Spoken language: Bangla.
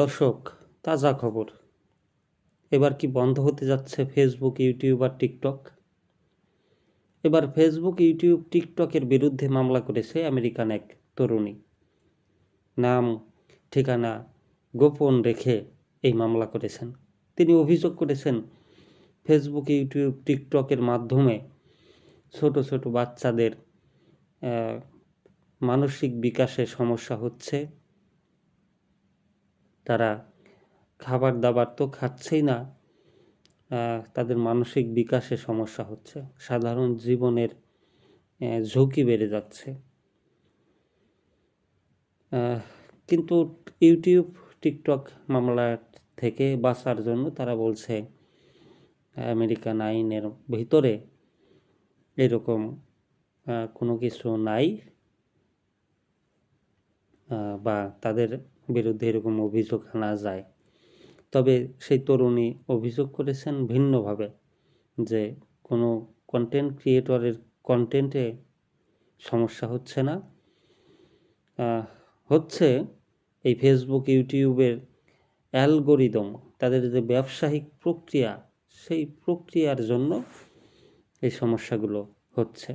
দর্শক, তাজা খবর। এবার কি বন্ধ হতে যাচ্ছে ফেসবুক ইউটিউব আর টিকটক এবার ফেসবুক ইউটিউব টিকটকের বিরুদ্ধে মামলা করেছে আমেরিকান এক তরুণী। নাম, ঠিকানা গোপন রেখে এই মামলা করেছেন। তিনি অভিযোগ করেছেন ফেসবুক ইউটিউব টিকটকের মাধ্যমে ছোট ছোট বাচ্চাদের মানসিক বিকাশে সমস্যা হচ্ছে। তারা খাবার দাবার তো খাচ্ছেই না তাদের মানসিক বিকাশে সমস্যা হচ্ছে। সাধারণ জীবনের ঝুঁকি বেড়ে যাচ্ছে। কিন্তু ইউটিউব, টিকটক মামলা থেকে বাঁচার জন্য তারা বলছে আমেরিকান আইনের ভিতরে এরকম কোনো কিছু নাই। বা তাদের বিরুদ্ধে এরকম অভিযোগ আনা যায়। তবে সেই তরুণী অভিযোগ করেছেন ভিন্নভাবে যে কোনো কন্টেন্ট ক্রিয়েটরের কন্টেন্টে সমস্যা হচ্ছে না। হচ্ছে এই ফেসবুক ইউটিউবের অ্যালগোরিদম তাদের যে ব্যবসায়িক প্রক্রিয়া, সেই প্রক্রিয়ার জন্য এই সমস্যাগুলো হচ্ছে।